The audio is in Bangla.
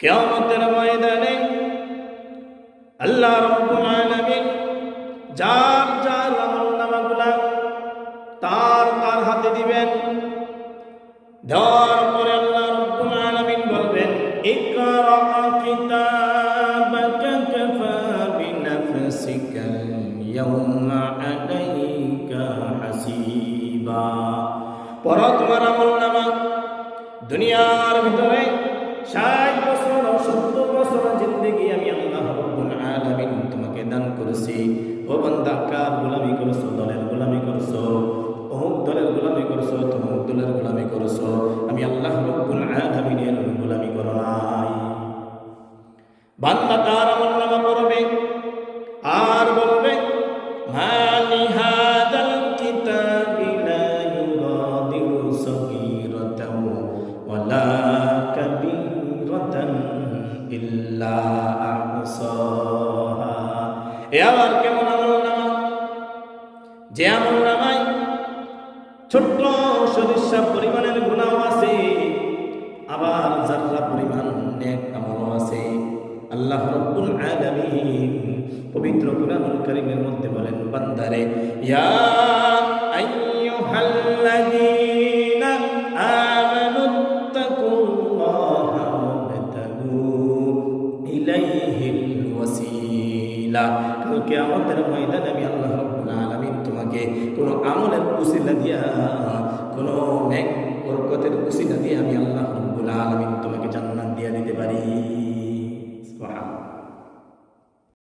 কেয়ামতের ময়দানে আল্লাহ রব্বুল আলামিন যার যার আমল নামাগুলা তার তার হাতে দিবেন। দেওয়ার পরে আল্লাহ রব্বুল আলামিন বলবেন, ইকরা কিতাবাকা কাফা বিনাফসিকা ইয়াউমা আলাইকা হাসিবা। তোমার আমল নামা। দুনিয়ার ভিতরে ষাট তোমাকে দান করেছি। ও বান্দা, কার গোলামি করছ? দলের গোলামি করছ? অমুক দলের গোলামি করছ, তমুক দলের গোলামি করছ? আমি আল্লাহ রব্বুল আলামিনের গোলামি করো নাই। বান্দা তার আমল নামা পড়বে আর বলবে মালি হাদাল কিতাবি লা ইউগাদিরু সগীরাতাও ওয়ালা কাবীরাতান ইল্লা এ আবার কেমন আমল নামা? যে আমল নামায় ছোট্ট সরিষা পরিমাণের গুণাও আছে, আবার যাত্রা পরিমাণ নেক আমলও আছে। আল্লাহ রব্বুল আলামিন পবিত্র কুরআনুল কারীমের মধ্যে বলেন, বান্দারে, ইয়া আইয়ুহাল্লাযীনা আমানুত্তাকুল্লাহা ওয়াবতাগু ইলাইহিল ওয়াসিলা। বিল্লাহ কাল ময়দানে আমি আল্লাহ রব্বুল তোমাকে কোনো আমলের উসিলা দিয়া, কোনো নেক বরকতের উসিলা দিয়ে আমি আল্লাহ রব্বুল আলামিন তোমাকে জান্নাত দিয়া দিতে পারি।